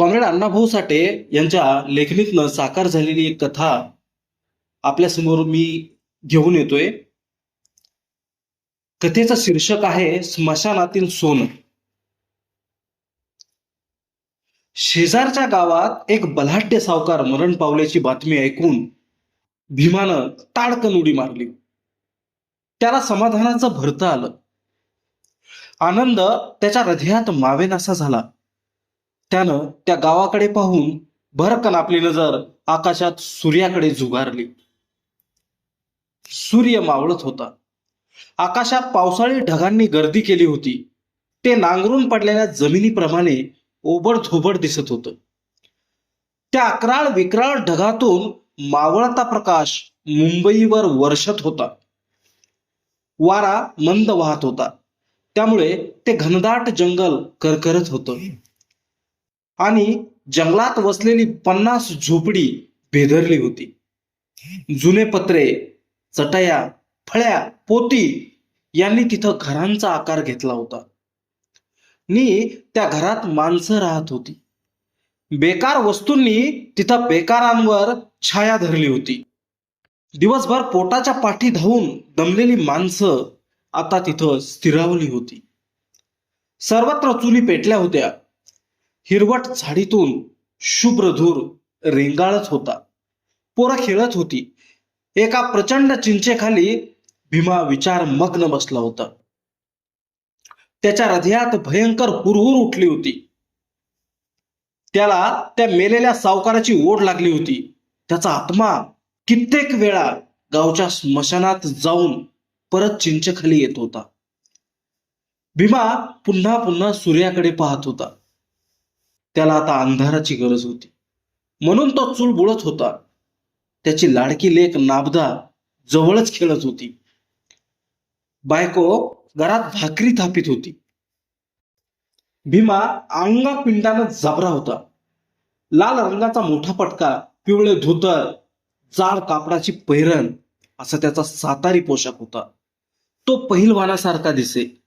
Comrade Annabhau Sathe यांच्या लेखणीतनं साकार झालेली एक कथा आपल्यासमोर मी घेऊन येतोय. कथेचं शीर्षक आहे स्मशानातील सोनं. शेजारच्या गावात एक बलाढ्य सावकार मरण पावल्याची बातमी ऐकून भीमानं ताडकन उडी मारली. त्याला समाधानाचं भरतं आलं. आनंद त्याच्या हृदयात मावेनासा झाला. त्यानं त्या गावाकडे पाहून भरकन आपली नजर आकाशात सूर्याकडे झुगारली. सूर्य मावळत होता. आकाशात पावसाळी ढगांनी गर्दी केली होती. ते नांगरून पडलेल्या जमिनीप्रमाणे ओबडधोबड दिसत होतं. त्या अकराळ विक्राळ ढगातून मावळता प्रकाश मुंबईवर वर्षत होता. वारा मंद वाहत होता. त्यामुळे ते घनदाट जंगल करकरत होतं. आणि जंगलात वसलेली पन्नास झोपडी भेदरली होती. जुने पत्रे चटया फळ्या पोती यांनी तिथं घरांचा आकार घेतला होता. नी त्या घरात माणसं राहत होती. बेकार वस्तूंनी तिथं बेकारांवर छाया धरली होती. दिवसभर पोटाच्या पाठी धावून दमलेली माणसं आता तिथं स्थिरावली होती. सर्वत्र चुली पेटल्या होत्या. हिरवट झाडीतून शुभ्रधूर रेंगाळत होता. पोरं खेळत होती. एका प्रचंड चिंचेखाली भीमा विचार मग्न बसला होता. त्याच्या हृदयात भयंकर हुरहुर उठली होती. त्याला त्या मेलेल्या सावकाराची ओढ लागली होती. त्याचा आत्मा कित्येक वेळा गावच्या स्मशानात जाऊन परत चिंचेखाली येत होता. भीमा पुन्हा पुन्हा सूर्याकडे पाहत होता. त्याला आता अंधाराची गरज होती. म्हणून तो चूल बुळत होता. त्याची लाडकी लेख नाबदा जवळच खेळत होती. बायको घरात भाकरी थापित होती. भीमा अंगा पिंडानं जबरा होता. लाल रंगाचा मोठा पटका पिवळे धोतर जाड कापडाची पैरण असा त्याचा सातारी पोशाख होता. तो पहिलवानासारखा दिसे.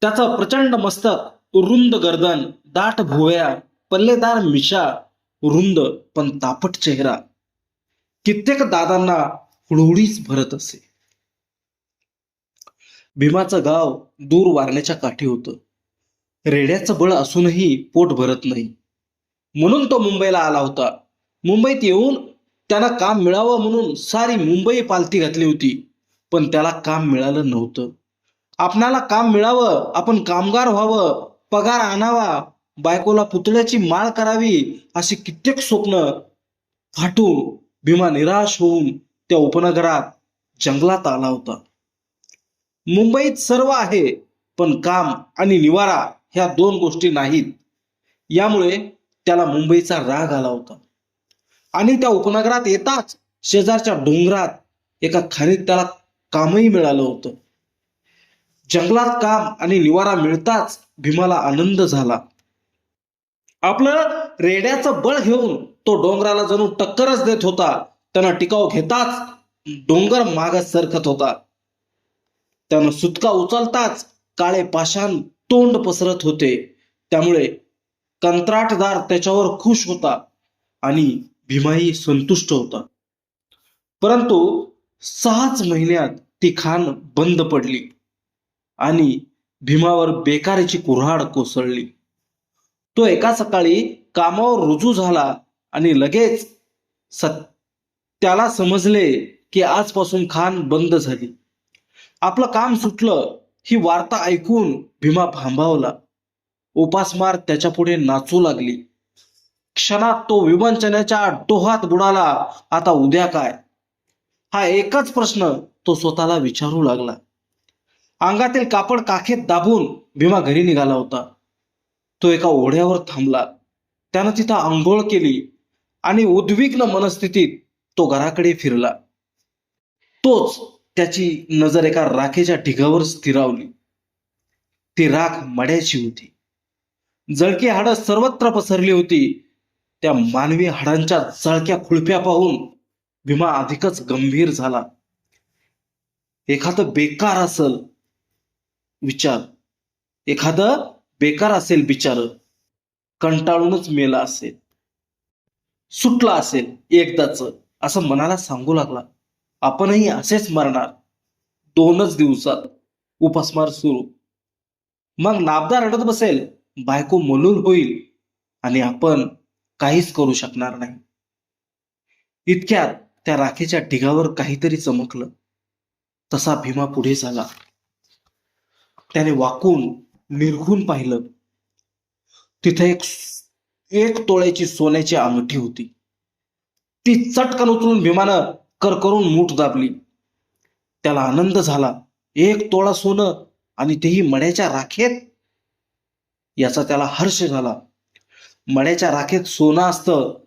त्याचं प्रचंड मस्तक रुंद गर्दन दाट भुवया पल्लेदार मिशा रुंद पण तापट चेहरा. कित्येक दादांना हुळहुळीच भरत असे. भीमाचं गाव दूर वारण्याच्या काठी होतं. रेड्याचं बळ असूनही पोट भरत नाही. म्हणून तो मुंबईला आला होता. मुंबईत येऊन त्याला काम मिळावं म्हणून सारी मुंबई पालथी घातली होती पण त्याला काम मिळालं नव्हतं. आपणाला काम मिळावं आपण कामगार व्हावं पगार आणावा बायकोला पुतळ्याची माळ करावी अशी कित्येक स्वप्न फाटून भीमा निराश होऊन त्या उपनगरात जंगलात आला होता. मुंबईत सर्व आहे पण काम आणि निवारा ह्या दोन गोष्टी नाहीत. यामुळे त्याला मुंबईचा राग आला होता. आणि त्या उपनगरात येताच शेजारच्या डोंगरात एका खाणीत त्याला कामही मिळालं होतं. जंगलात काम आणि निवारा मिळताच भीमाला आनंद झाला. आपलं रेड्याचं बळ घेऊन तो डोंगराला जणू टक्करच देत होता. त्यांना टिकाव घेताच डोंगर माग सरकत होता. त्यानं सुटका उचलताच काळे पाषाण तोंड पसरत होते. त्यामुळे कंत्राटदार त्याच्यावर खुश होता आणि भीमाही संतुष्ट होता. परंतु सहाच महिन्यात ती खाण बंद पडली आणि भीमावर बेकारीची कुऱ्हाड कोसळली. तो एका सकाळी कामावर रुजू झाला आणि लगेच त्याला समजले की आजपासून खान बंद झाली. आपलं काम सुटलं ही वार्ता ऐकून भीमा भांबावला. उपासमार त्याच्या पुढे नाचू लागली. क्षणात तो विमंचनाच्या डोहात बुडाला आता उद्या काय? हा एकच प्रश्न तो स्वतःला विचारू लागला. अंगातील कापड काखेत दाबून भीमा घरी निघाला होता. तो एका ओढ्यावर थांबला. त्यानं तिथं आंघोळ केली आणि उद्विग्न मनस्थितीत तो घराकडे फिरला. तोच त्याची नजर एका राखेच्या ढिगावर स्थिरावली. ती राख मड्याची होती. जळकी हाडं सर्वत्र पसरली होती. त्या मानवी हाडांच्या जळक्या खुळप्या पाहून भीमा अधिकच गंभीर झाला. एखादं बेकार असल विचार. एखादं बेकार असेल बिचार कंटाळूनच मेला असेल सुटला असेल एकदाच असं मनाला सांगू लागला. आपणही असेच मरणार. दोनच दिवसात उपासमार सुरू. मग नाबदा रडत बसेल बायको मलूल होईल आणि आपण काहीच करू शकणार नाही. इतक्यात त्या राखेच्या ढिगावर काहीतरी चमकलं. तसा भीमा पुढे झाला. त्याने वाकून निरखून पाहिलं. तिथे एक एक तोळ्याची सोन्याची अंगठी होती. ती चटकन उचलून भीमानं करकरून मूठ दाबली. त्याला आनंद झाला. एक तोळा सोनं आणि तेही मड्याच्या राखेत? याचा त्याला हर्ष झाला. मड्याच्या राखेत सोनं असतं.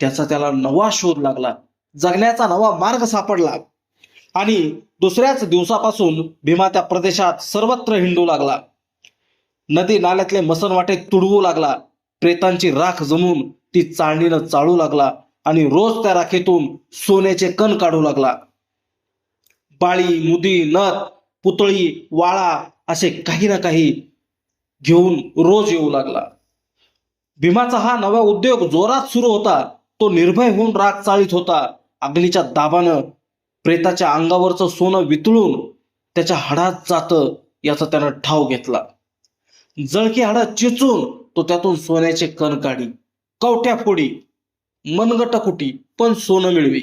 त्याचा त्याला नवा शोध लागला. जगण्याचा नवा मार्ग सापडला. आणि दुसऱ्याच दिवसापासून भीमा त्या प्रदेशात सर्वत्र हिंडू लागला. नदी नाल्यातले मसनवाटे तुडवू लागला. प्रेतांची राख जमून ती चाळणीनं चाळू लागला आणि रोज त्या राखेतून सोन्याचे कण काढू लागला. बाळी मुदी नथ पुतळी वाळा असे काही ना काही घेऊन रोज येऊ लागला. भीमाचा हा नवा उद्योग जोरात सुरू होता. तो निर्भय होऊन राग चाळीत होता. अग्नीच्या दाबानं प्रेताच्या अंगावरचं सोनं वितळून त्याच्या हाडात जातं याचा त्यानं ठाव घेतला. जळकी हाडं चिचून तो त्यातून सोन्याचे कण काढी. कवट्या फोडी मनगट कुटी पण सोनं मिळवी.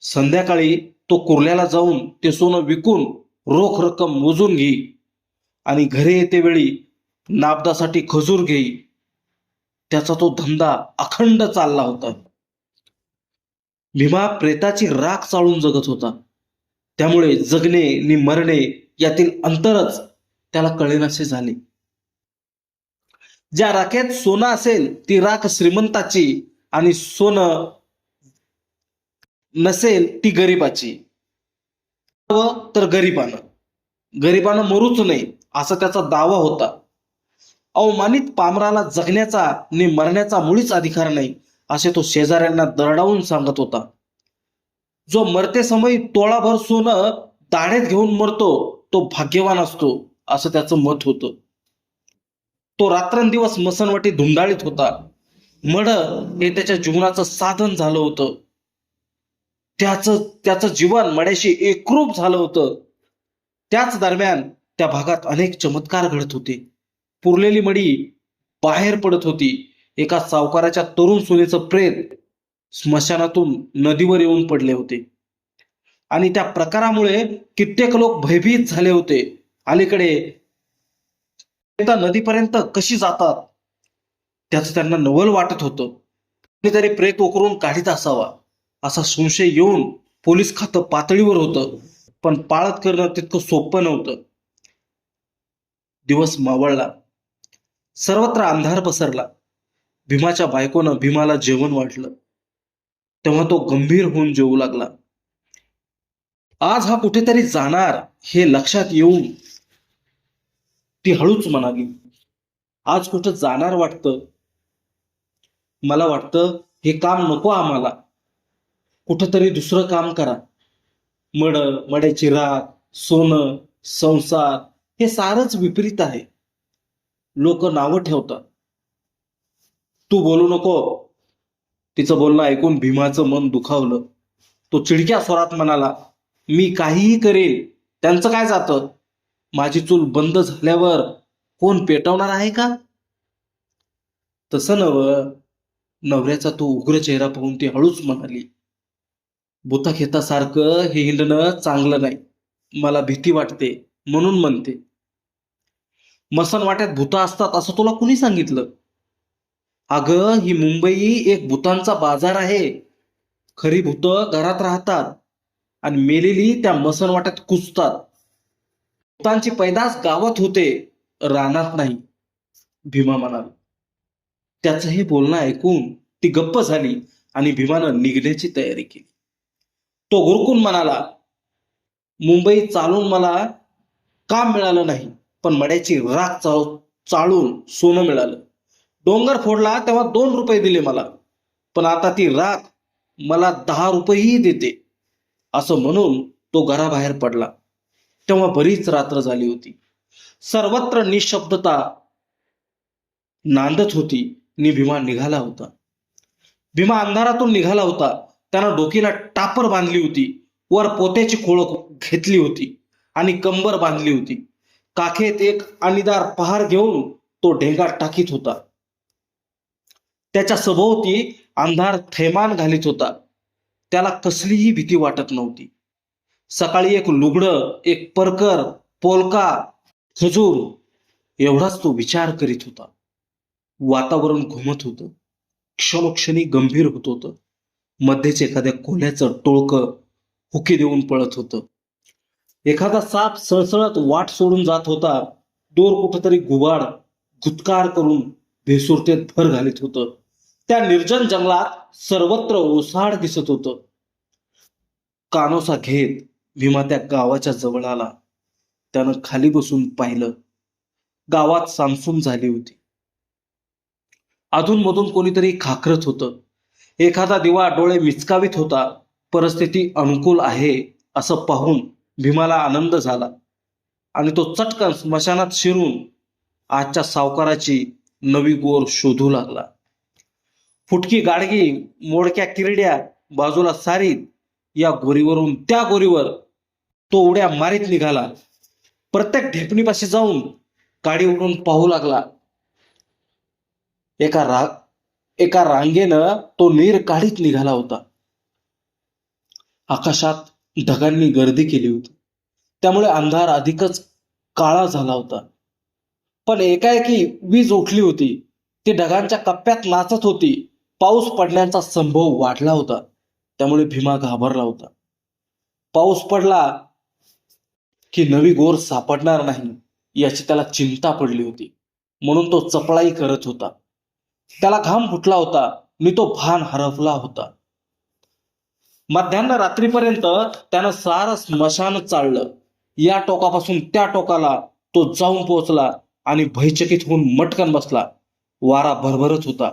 संध्याकाळी तो कुर्ल्याला जाऊन ते सोनं विकून रोख रक्कम मोजून घेई आणि घरी येते वेळी नाबदासाठी खजूर घेई. त्याचा तो धंदा अखंड चालला होता. भीमा प्रेताची राख चाळून जगत होता. त्यामुळे जगणे नि मरणे यातील अंतरच त्याला कळेनासे झाले. ज्या राखेत सोनं असेल ती राख श्रीमंताची आणि सोनं नसेल ती गरिबाची. तर गरिबानं. गरिबानं मरूच नाही असा त्याचा दावा होता. अवमानित पामराला जगण्याचा नि मरण्याचा मुळीच अधिकार नाही. असे तो शेजाऱ्यांना दरडावून सांगत होता. जो मरते समय तोळाभर सोनं दाढेत घेऊन मरतो तो भाग्यवान असतो असं त्याचं मत होतं. तो रात्रंदिवस मसनवाटी धुंडाळीत होता. मड हे त्याच्या जीवनाचं साधन झालं होतं. त्याचं त्याचं जीवन मड्याशी एकरूप झालं होतं. त्याच दरम्यान त्या भागात अनेक चमत्कार घडत होते. पुरलेली मडी बाहेर पडत होती. एका सावकाराच्या तरुण सुनेचं प्रेत स्मशानातून नदीवर येऊन पडले होते. आणि त्या प्रकारामुळे कित्येक लोक भयभीत झाले होते. अलीकडे नदीपर्यंत कशी जातात त्याचं त्यांना नवल वाटत होतं. कोणीतरी प्रेत उकरून काढीत असावा असा संशय येऊन पोलीस खातं पातळीवर होतं. पण पाळत करणं तितकं सोपं नव्हतं. दिवस मावळला. सर्वत्र अंधार पसरला. भीमाच्या बायकोनं भीमाला जेवण वाटलं. तेव्हा तो गंभीर होऊन जेवू लागला. आज हा कुठेतरी जाणार हे लक्षात येऊन ती हळूच म्हणाली आज कुठं जाणार वाटतं? मला वाटतं हे काम नको आम्हाला. कुठंतरी दुसरं काम करा. मड मड्याची राग सोनं संसार हे सारच विपरीत आहे. लोक नावं ठेवतात. तू बोलू नको. तिचं बोलणं ऐकून भीमाचं मन दुखावलं. तो चिडक्या स्वरात म्हणाला मी काहीही करेल त्यांचं काय जातं? माझी चूल बंद झाल्यावर कोण पेटवणार आहे का? तसं नव नवऱ्याचा तो उग्र चेहरा पाहून ती हळूच म्हणाली भूताखेतासारखं हे हिंडणं चांगलं नाही. मला भीती वाटते म्हणून म्हणते. मसन वाट्यात भूता असतात असं तुला कुणी सांगितलं? अगं ही मुंबई एक भूतांचा बाजार आहे. खरी भूत घरात राहतात आणि मेलेली त्या मसन वाट्यात कुचतात भूतांची पैदास गावात होते रानात नाही भीमा म्हणाल. त्याचं हे बोलणं ऐकून ती गप्प झाली आणि भीमानं निघण्याची तयारी केली. तो गुरकून म्हणाला मुंबई चालून मला काम मिळालं नाही पण मड्याची राख चाळून सोनं मिळालं. डोंगर फोडला तेव्हा दोन रुपये दिले मला. पण आता ती राख मला दहा रुपयेही देते असं म्हणून तो घराबाहेर पडला. तेव्हा बरीच रात्र झाली होती. सर्वत्र निशब्दता नांदत होती नि भीमा निघाला होता. भीमा अंधारातून निघाला होता. त्यानं डोकीला टापर बांधली होती. वर पोत्याची खोळख घेतली होती आणि कंबर बांधली होती. काखेत एक आणीदार पहार घेऊन तो ढेंगा टाकीत होता. त्याच्या सभोवती अंधार थैमान घालीत होता. त्याला कसलीही भीती वाटत नव्हती. सकाळी एक लुगडं एक परकर पोलका खजूर एवढाच तो विचार करीत होता. वातावरण घुमत होतं. क्षणोक्षणी गंभीर होत होतं. मध्येच एखाद्या कोल्याचं टोळकं हुकी देऊन पळत होतं. एखादा साप सळसळत वाट सोडून जात होता. दोर कुठंतरी गुबाड गुत्कार करून भेसुरतेत भर घालीत होतं. त्या निर्जन जंगलात सर्वत्र ओसाड दिसत होतं. कानोसा घेत भीमा त्या गावाच्या जवळ आला त्यानं खाली बसून पाहिलं. गावात सामसूम झाली होती. अधूनमधून कोणीतरी खाकरत होतं. एखादा दिवा डोळे मिचकावीत होता. परिस्थिती अनुकूल आहे असं पाहून भीमाला आनंद झाला. आणि तो चटकन स्मशानात शिरून आजच्या सावकाराची नवी गोर शोधू लागला. फुटकी गाडगी मोडक्या किरड्या बाजूला सारीत या गोरीवरून त्या गोरीवर तो उड्या मारीत निघाला. प्रत्येक ढेपणीपाशी जाऊन गाडी उडून पाहू लागला. एका रा एका रांगेनं तो नीर काढीत निघाला होता. आकाशात ढगांनी गर्दी केली होती. त्यामुळे अंधार अधिकच काळा झाला होता. पण एकाएकी वीज उठली होती. ती ढगांच्या कप्प्यात नाचत होती. पाऊस पडण्याचा संभव वाढला होता. त्यामुळे भीमा घाबरला होता. पाऊस पडला की नवी गोर सापडणार नाही याची त्याला चिंता पडली होती. म्हणून तो चपळाई करत होता. त्याला घाम फुटला होता. मी तो भान हरवला होता. मध्यान्ह रात्रीपर्यंत त्यानं सारं स्मशान चाललं. या टोकापासून त्या टोकाला तो जाऊन पोहोचला आणि भयचकित होऊन मटकन बसला. वारा भरभरत होता.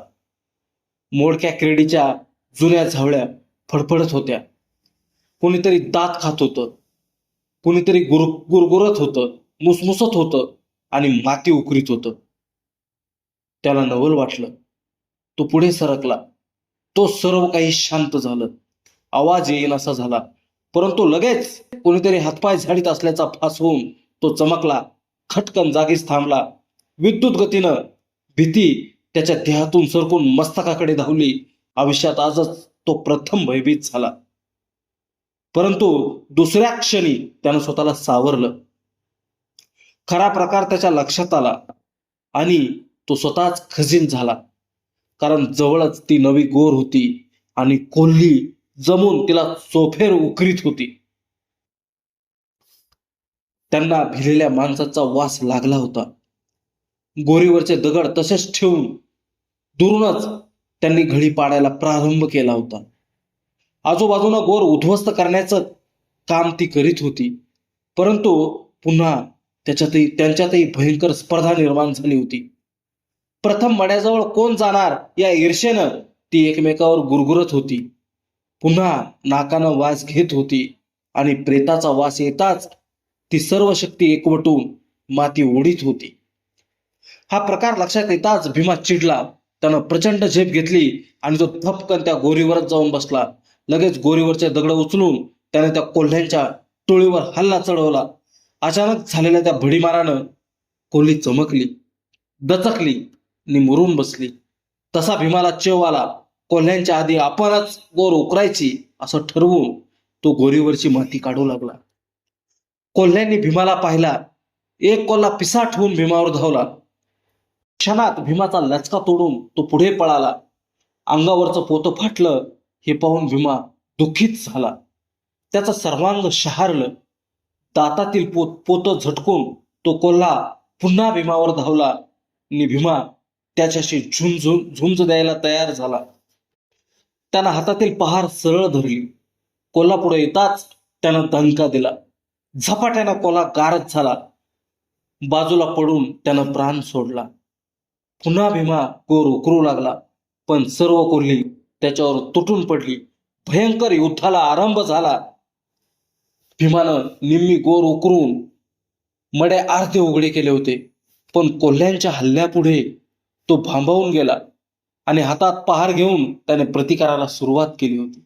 मोडक्या क्रेडीच्या जुन्या झावळ्या फडफडत होत्या. कोणीतरी दात खात होतं. कोणीतरी गुर गुरगुरत होतं मुसमुसत होतं आणि माती उकरीत होतं. त्याला नवल वाटलं. तो पुढे सरकला. तो सर्व काही शांत झालं. आवाज येईन असा झाला. परंतु लगेच कोणीतरी हातपाय झाडीत असल्याचा फास होऊन तो चमकला. खटकन जागीच थांबला. विद्युत गतीनं भीती त्याच्या देहातून सरकून मस्तकाकडे धावली. आयुष्यात आजच तो प्रथम भयभीत झाला. परंतु दुसऱ्या क्षणी त्यानं स्वतःला सावरलं. खरा प्रकार त्याच्या लक्षात आला आणि तो स्वतःच खजीन झाला. कारण जवळच ती नवी गोर होती आणि कोल्ही जमून तिला चोफेर उकरीत होती. त्यांना भिलेल्या माणसाचा वास लागला होता. गोरीवरचे दगड तसेच ठेवून दुरूनच त्यांनी घडी पाडायला प्रारंभ केला होता. आजूबाजूनं गोर उद्ध्वस्त करण्याचं काम ती करीत होती. परंतु पुन्हा त्याच्यातही त्यांच्यातही भयंकर स्पर्धा निर्माण झाली होती. प्रथम मड्याजवळ कोण जाणार या ईर्षेनं ती एकमेकावर गुरगुरत होती. पुन्हा नाकानं वास घेत होती आणि प्रेताचा वास येताच ती सर्व शक्ती एकवटून माती ओढीत होती. हा प्रकार लक्षात येताच भीमा चिडला. त्यानं प्रचंड झेप घेतली आणि तो थपकन त्या गोरीवरच जाऊन बसला. लगेच गोरीवरचे दगड उचलून त्याने त्या कोल्ह्यांच्या टोळीवर हल्ला चढवला. अचानक झालेल्या त्या भडीमारानं कोल्ही चमकली दचकली आणि मुरून बसली. तसा भीमाला चेव आला. कोल्ह्यांच्या आधी आपणच गोर उकरायची असं ठरवून तो गोरीवरची माती काढू लागला. कोल्ह्यांनी भीमाला पाहिला. एक कोल्हा पिसाट होऊन भीमावर धावला. क्षणात भीमाचा लचका तोडून तो पुढे पळाला. अंगावरचं पोतं फाटलं हे पाहून भीमा दुःखीत झाला. त्याचं सर्वांग शहारलं. दातातील पोत पोतं झटकून तो कोल्हा पुन्हा भीमावर धावला आणि भीमा त्याच्याशी झुंझुन झुंज द्यायला तयार झाला. त्यानं हातातील पहार सरळ धरली. कोल्हा पुढे येताच त्यानं दणका दिला. झपाट्यानं कोल्हा गारच झाला. बाजूला पडून त्यानं प्राण सोडला. पुन्हा भीमा गोर उकरू लागला. पण सर्व कोल्ही त्याच्यावर तुटून पडली. भयंकर युद्धाला आरंभ झाला. भीमानं निम्मी गोर उकरून मडे अर्धे उघडे केले होते. पण कोल्ह्यांच्या हल्ल्यापुढे तो भांबावून गेला आणि हातात पहार घेऊन त्याने प्रतिकाराला सुरुवात केली होती.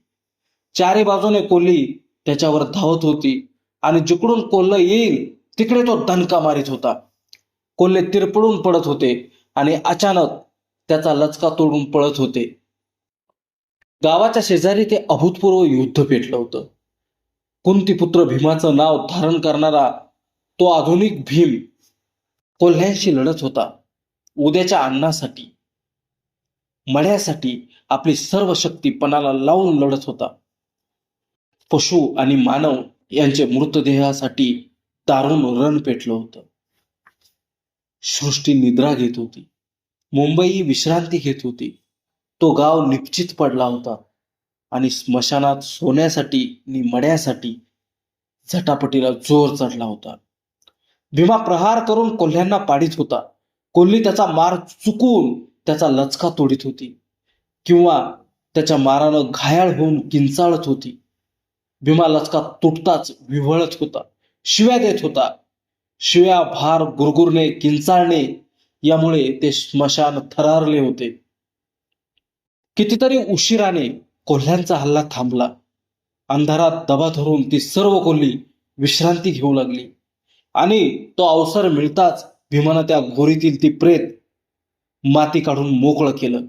चारी बाजूने कोल्ही त्याच्यावर धावत होती आणि जिकडून कोल्ह येईल तिकडे तो दणका मारित होता. कोल्हे तिरपडून पडत होते. आणि अचानक त्याचा लचका तोडून पळत होते. गावाच्या शेजारी ते अभूतपूर्व युद्ध पेटलं होतं. कुंतीपुत्र भीमाचं नाव धारण करणारा तो आधुनिक भीम कोल्ह्यांशी लढत होता. उद्याच्या अन्नासाठी मळ्यासाठी आपली सर्व शक्ती पणाला लावून लढत होता. पशु आणि मानव यांचे मृतदेहासाठी दारुण रण पेटलं होतं. सृष्टी निद्रा घेत होती. मुंबई विश्रांती घेत होती. तो गाव निश्चित पडला होता आणि स्मशानात सोन्यासाठी आणि मड्यासाठी झटापटीला जोर चढला होता. भीमा प्रहार करून कोल्ह्यांना पाडीत होता. कोल्ही त्याचा मार चुकून त्याचा लचका तोडीत होती किंवा त्याच्या मारानं घायाळ होऊन किंचाळत होती. भीमा लचका तुटताच विव्हळत होता. शिव्या देत होता. शिव्या भार गुरगुरणे किंचाळणे यामुळे ते स्मशान थरारले होते. कितीतरी उशिराने कोल्ह्यांचा हल्ला थांबला. अंधारात दबा धरून ती सर्व कोल्ही विश्रांती घेऊ लागली. आणि तो अवसर मिळताच भीमानं त्या गोरीतील ती प्रेत माती काढून मोकळं केलं.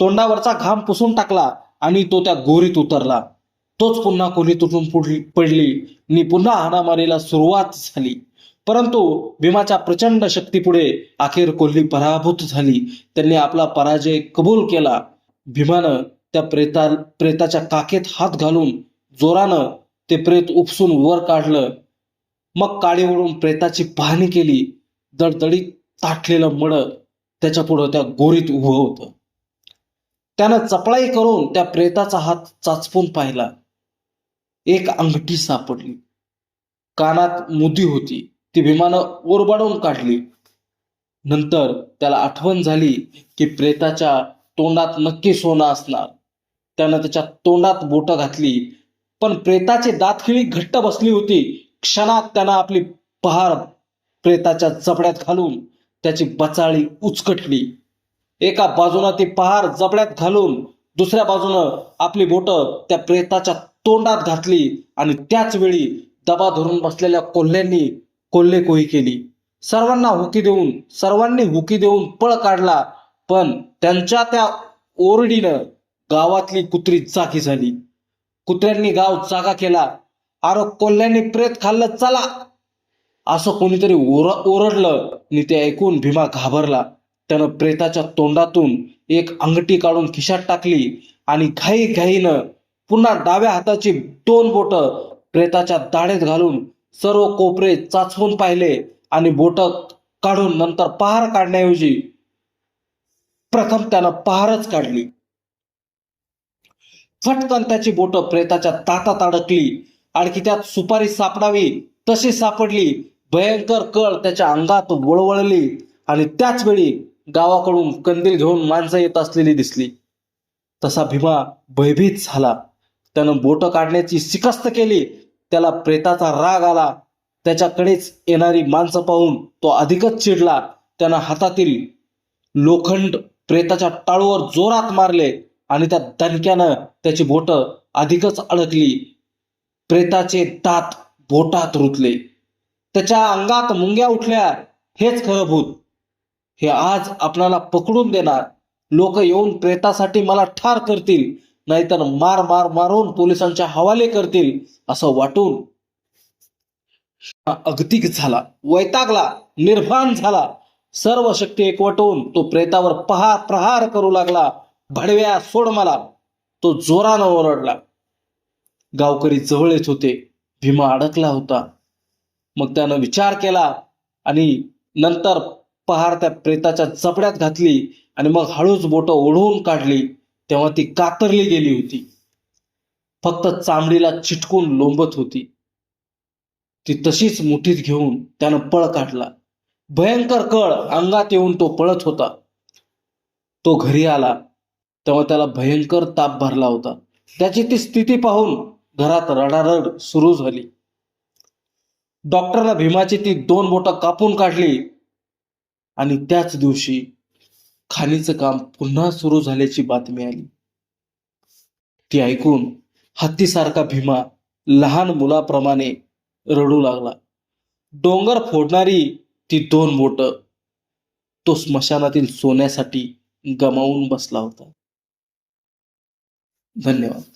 तोंडावरचा घाम पुसून टाकला आणि तो त्या गोरीत उतरला. तोच पुन्हा कोणी तुटून पडली. आणि पुन्हा हाणामारीला सुरुवात झाली. परंतु भीमाच्या प्रचंड शक्तीपुढे अखेर कोल्ही पराभूत झाली. त्यांनी आपला पराजय कबूल केला. भीमानं त्या प्रेता प्रेताच्या काखेत हात घालून जोरानं ते प्रेत उपसून वर काढलं. मग काळीवरून प्रेताची पाहणी केली. दडदडीत ताटलेलं मड त्याच्या पुढं त्या गोरीत उभं होतं. त्यानं चपळाई करून त्या प्रेताचा हात चाचपून पाहिला. एक अंगठी सापडली. कानात मुदी होती. ती भीमानं ओरबाडून काढली. नंतर त्याला आठवण झाली की प्रेताच्या तोंडात नक्की सोनं असणार. त्यानं त्याच्या तोंडात बोट घातली. पण प्रेताची दातखिळी घट्ट बसली होती. क्षणात त्यानं आपली पहार प्रेताच्या जबड्यात घालून त्याची बचाळी उचकटली. एका बाजूनं ती पहार जबड्यात घालून दुसऱ्या बाजूनं आपली बोट त्या प्रेताच्या तोंडात घातली आणि त्याच वेळी दबा धरून बसलेल्या कोल्ह्यांनी कोल्हे कोही केली. सर्वांना हुकी देऊन सर्वांनी हुकी देऊन पळ काढला पण त्यांच्या त्या ओरडीनं गावातली कुत्री चाकी झाली. कुत्र्यांनी गाव चाका केला. अरे कोल्ह्यांनी प्रेत खाल्लं चला. असं कोणीतरी ओर ओरडलं. आणि ते ऐकून भीमा घाबरला. त्यानं प्रेताच्या तोंडातून एक अंगठी काढून खिशात टाकली आणि घाई घाईनं पुन्हा डाव्या हाताची दोन बोट प्रेताच्या दाढेत घालून सर्व कोपरे चाचवून पाहिले आणि बोट काढून नंतर पहार काढण्याऐवजी प्रथम त्यानं पहारच काढली. फटकन त्याची बोट प्रेताच्या तातात अडकली. आणखी त्यात सुपारी सापडावी तशी सापडली. भयंकर कळ त्याच्या अंगात वळवळली आणि त्याच वेळी गावाकडून कंदील घेऊन माणसं येत असलेली दिसली. तसा भीमा भयभीत झाला. त्यानं बोट काढण्याची शिकस्त केली. त्याला प्रेताचा राग आला. त्याच्याकडेच येणारी माणसं पाहून तो अधिकच चिडला. त्यानं हातातील लोखंड प्रेताच्या टाळूवर जोरात मारले आणि त्या दणक्यानं त्याची बोट अधिकच अडकली. प्रेताचे दात बोटात रुतले. त्याच्या अंगात मुंग्या उठल्या. हेच खरं भूत. हे आज आपणाला पकडून देणार. लोक येऊन प्रेतासाठी मला ठार करतील. नाहीतर मार मार मारून पोलिसांच्या हवाले करतील असं वाटून अगतिक झाला वैतागला निर्भान झाला. सर्व शक्ती एकवटून तो प्रेतावर पहार प्रहार करू लागला भडव्या सोड मला तो जोरानं ओरडला. गावकरी जवळ येत होते भीमा अडकला होता. मग त्यानं विचार केला आणि नंतर पहार त्या प्रेताच्या जपड्यात घातली आणि मग हळूच बोट ओढवून काढली. तेव्हा ती कातरली गेली होती. फक्त चामडीला चिटकून लोंबत होती. ती तशीच मुठीत घेऊन त्यानं पळ काढला. भयंकर कळ अंगात येऊन तो पळत होता. तो घरी आला. तेव्हा त्याला भयंकर ताप भरला होता. त्याची ती स्थिती पाहून घरात रडारड सुरू झाली. डॉक्टरला भीमाची ती दोन बोटं कापून काढली आणि त्याच दिवशी खाणीचं काम पुन्हा सुरू झाल्याची बातमी आली. ती ऐकून हत्तीसारखा भीमा लहान मुलाप्रमाणे रडू लागला. डोंगर फोडणारी ती दोन बोट तो स्मशानातील सोन्यासाठी गमावून बसला होता. धन्यवाद.